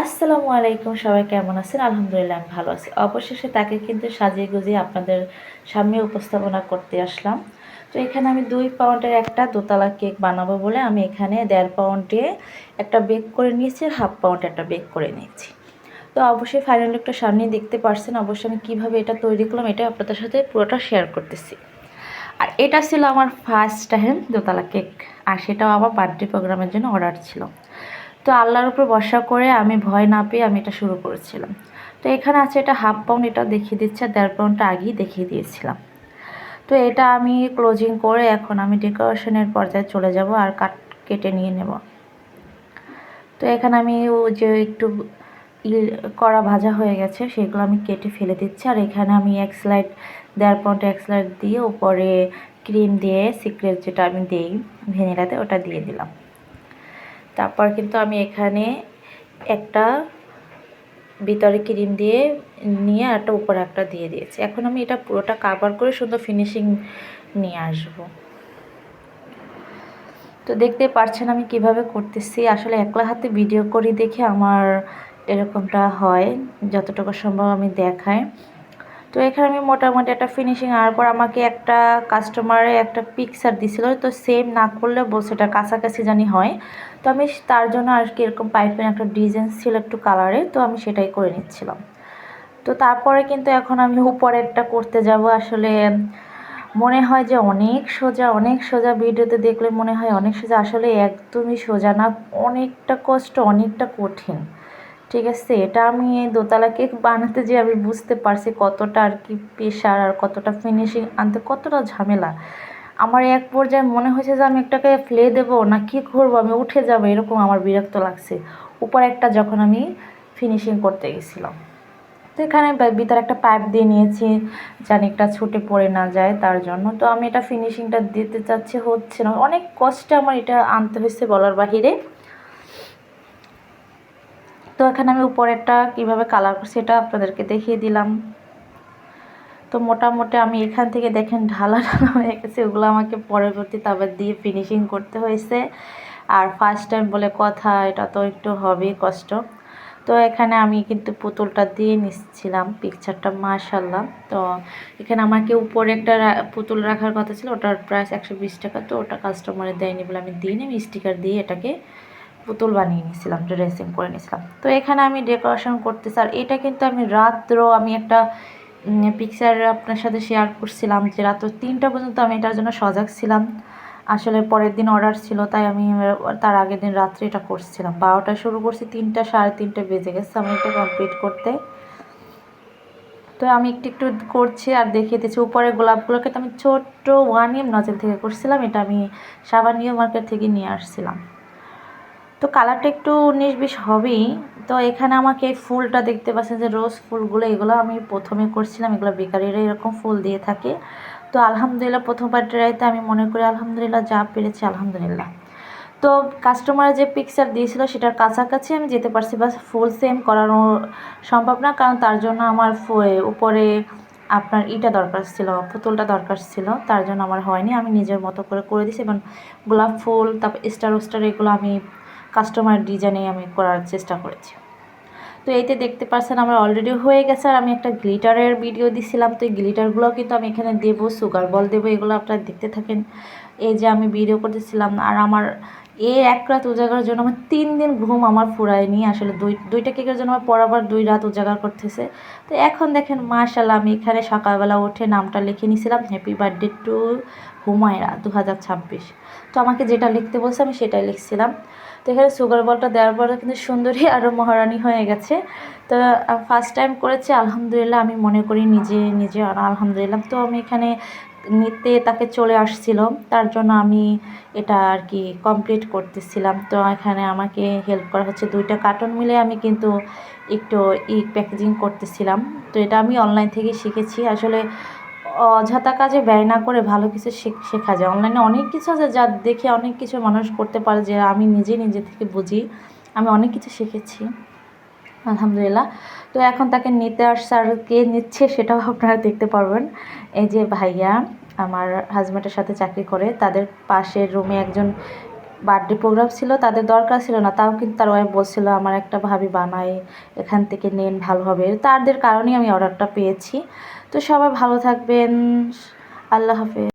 আসসালামু আলাইকুম, সবাই কেমন আছেন? আলহামদুলিল্লাহ আমি ভালো আছি। অবশেষে তাকে কিন্তু সাজিয়ে গুজিয়ে আপনাদের সামনে উপস্থাপনা করতে আসলাম। তো এখানে আমি দুই পাউন্ডের একটা দোতলা কেক বানাবো বলে আমি এখানে দেড় পাউন্ডে একটা বেক করে নিয়েছি হাফ পাউন্ডে একটা বেক করে নিয়েছি। তো অবশ্যই ফাইনাল লুকটা সামনে দেখতে পারছেন। অবশ্যই আমি কীভাবে এটা তৈরি করলাম এটা আপনাদের সাথে পুরোটা শেয়ার করতেছি। আর এটা ছিল আমার ফার্স্ট টাইম দোতলা কেক। আর সেটাও আমার বার্থডে প্রোগ্রামের জন্য অর্ডার ছিল। তো আল্লাহর উপর ভরসা করে আমি ভয় না পেয়ে আমি এটা শুরু করেছিলাম। তো এখানে আছে এটা হাফ পাউন্ড এটা দেখিয়ে দিচ্ছে দেড় পাউন্ডটা আগেই দেখিয়ে দিয়েছিলাম। তো এটা আমি ক্লোজিং করে এখন আমি ডেকোরেশনের পর্যায়ে চলে যাব আর কাট কেটে নিয়ে নেব। তো এখানে আমি ও যে একটু কড়া ভাজা হয়ে গেছে, সেগুলো আমি কেটে ফেলে দিচ্ছি। আর এখানে আমি এক স্লাইড দেড় পাউন্ড এক স্লাইড দিয়ে উপরে ক্রিম দিয়ে সিক্রেট যেটা আমি দিই ভ্যানিলাতে, ওটা দিয়ে দিলাম। তারপর কিন্তু আমি এখানে একটা ভিতরে ক্রিম দিয়ে নিয়ে একটা উপরে একটা দিয়ে দিয়েছি। এখন আমি এটা পুরোটা কাভার করে সুন্দর ফিনিশিং নিয়ে আসব। তো দেখতে পারছেন আমি কীভাবে করতেছি। আসলে একলা হাতে ভিডিও করি দেখে আমার এরকমটা হয়, যতটুকু সম্ভব আমি দেখাই। তো এখানে আমি মোটামুটি একটা ফিনিশিং আনার পর আমাকে একটা কাস্টমারে একটা পিকচার দিছিল, তো সেম না করলে বলছে এটা কাছাকাছি জানি হয়। তো আমি তার জন্য আর কি এরকম পাইপের একটা ডিজাইন ছিল একটু কালারে তো আমি সেটাই করে নিচ্ছিলাম। তো তারপরে কিন্তু এখন আমি উপরেরটা করতে যাব, আসলে মনে হয় যে অনেক সোজা অনেক সোজা ভিডিওতে দেখলে মনে হয় অনেক সোজা, আসলে একদমই সোজা না, অনেকটা কষ্ট, অনেকটা কঠিন। ঠিক আছে, এটা আমি এই দোতলা কেক বানাতে যে আমি বুঝতে পারছি কতটা আর কি প্রেশার আর কতটা ফিনিশিং আনতে কতটা ঝামেলা। আমার এক পর্যায়ে মনে হয়েছে যে আমি একটাকে ফেলে দেবো না কি করব, আমি উঠে যাব, এরকম আমার বিরক্ত লাগছে। উপর একটা যখন আমি ফিনিশিং করতে গেছিলাম। তো এখানে ভিতরে একটা পাইপ দিয়ে নিয়েছি, জানি একটা ছুটে পড়ে না যায় তার জন্য। তো আমি এটা ফিনিশিংটা দিতে চাচ্ছি, হচ্ছে না। অনেক কষ্টে আমার এটা আনতে হয়েছে বলার বাহিরে। তো এখানে আমি উপরেরটা কীভাবে কালার করছি এটা আপনাদেরকে দেখিয়ে দিলাম। তো মোটামুটি আমি এখান থেকে দেখেন ঢালা ঢালা হয়ে গেছে ওগুলো আমাকে পরবর্তীতে আবার দিয়ে ফিনিশিং করতে হয়েছে। আর ফার্স্ট টাইম বলে কথা, এটা তো একটু হবেই কষ্ট। তো এখানে আমি কিন্তু পুতুলটা দিয়ে নিচ্ছিলাম পিকচারটা মাশাল্লাহ তো এখানে আমাকে উপরে একটা পুতুল রাখার কথা ছিল, ওটার প্রাইস একশো বিশ টাকা, তো ওটা কাস্টমারে দেয়নি বলে আমি দিইনি, আমি স্টিকার দিয়ে এটাকে পুতুল বানিয়ে নিয়েছিলাম ড্রেসিং করে নিয়েছিলাম। তো এখানে আমি ডেকোরেশন করতেছি আর এটা কিন্তু আমি রাত্র আমি একটা পিকচার আপনার সাথে শেয়ার করছিলাম যে রাত তিনটা পর্যন্ত আমি এটার জন্য সজাগ ছিলাম। আসলে পরের দিন অর্ডার ছিল, তাই আমি তার আগের দিন রাত্রে এটা করছিলাম। বারোটা শুরু করছি, তিনটা, সাড়ে তিনটে বেজে গেছে আমি এটা কমপ্লিট করতে। তো আমি একটু একটু করছি আর দেখিয়ে দিচ্ছি। উপরে গোলাপগুলোকে তো আমি ছোট্ট ওয়ান এম নজেল থেকে করছিলাম, এটা আমি সাবানিও মার্কেট থেকে নিয়ে আসছিলাম। তো কালারটা একটু উনিশ বিশ হবেই। তো এখানে আমাকে এই ফুলটা দেখতে পাচ্ছেন যে রোজ ফুলগুলো, এগুলো আমি প্রথমে করছিলাম, এগুলো বেকারিরা এরকম ফুল দিয়ে থাকে। তো আলহামদুলিল্লাহ প্রথমবার ট্রাইতে আমি মনে করি আলহামদুলিল্লাহ যা পেরেছি আলহামদুলিল্লাহ। তো কাস্টমার যে পিকচার দিয়েছিল সেটার কাছাকাছি আমি যেতে পারছি, বাস ফুল সেম করানো সম্ভব না, কারণ তার জন্য আমার উপরে আপনার ইটা দরকার ছিল, পুতুলটা দরকার ছিল, তার জন্য আমার হয়নি। আমি নিজের মতো করে করে দিয়েছি, এবং গোলাপ ফুল, তারপর স্টার ওস্টার এগুলো আমি কাস্টমার ডিজাইনে আমি করার চেষ্টা করেছি। তো এইতে দেখতে পাচ্ছেন আমার অলরেডি হয়ে গেছে আর আমি একটা গ্লিটারের ভিডিও দিছিলাম। তো এই গ্লিটারগুলো কিন্তু আমি এখানে দেবো সুগার বল দেবো, এগুলো আপনারা দেখতে থাকেন। এই যে আমি ভিডিও করতেছিলাম আর আমার এই এক রাত উজাগার জন্য আমার তিন দিন ঘুম আমার ফুরায়নি। আসলে দুই, দুইটা কেকের জন্য আমার পরাবার দুই রাত উজাগার করতেছে। তো এখন দেখেন মাশাল্লাহ আমি এখানে সকালবেলা উঠে নামটা লিখে নিয়েছিলাম হ্যাপি বার্থডে টু হুমায়রা দু হাজার ছাব্বিশ। তো আমাকে যেটা লিখতে বলছে, আমি সেটাই লিখছিলাম। তো এখানে সুগার বলটা দেওয়ার পরে কিন্তু সুন্দরী আরও মহারানী হয়ে গেছে। তো ফার্স্ট টাইম করেছে, আলহামদুলিল্লাহ, আমি মনে করি নিজে নিজে আলহামদুলিল্লাহ। তো আমি এখানে নিতে তাকে চলে আসছিল। তার জন্য আমি এটা আর কি কমপ্লিট করতেছিলাম। তো এখানে আমাকে হেল্প করা হচ্ছে। দুইটা কার্টন মিলে আমি কিন্তু একটু ই প্যাকেজিং করতেছিলাম। তো এটা আমি অনলাইন থেকে শিখেছি। আসলে অযথা কাজে ব্যয় না করে ভালো কিছু শেখা যায়। অনলাইনে অনেক কিছু আছে যা দেখে অনেক কিছু মানুষ করতে পারে যে আমি নিজে নিজে থেকে বুঝি। আমি অনেক কিছু শিখেছি। আলহামদুলিল্লাহ। তো এখন তাকে নিতে আর কে নিচ্ছে সেটাও আপনারা দেখতে পারবেন। এই যে ভাইয়া আমার হাজব্যান্ডের সাথে চাকরি করে, তাদের পাশের রুমে একজন বার্থডে প্রোগ্রাম ছিল, তাদের দরকার ছিল না, তাও কিন্তু তার ওয়াইফ বলছিল, আমার একটা ভাবি বানায় এখান থেকে নেন, ভালো হবে। তাদের কারণেই আমি অর্ডারটা পেয়েছি। তো সবাই ভালো থাকবেন, আল্লাহ হাফেজ।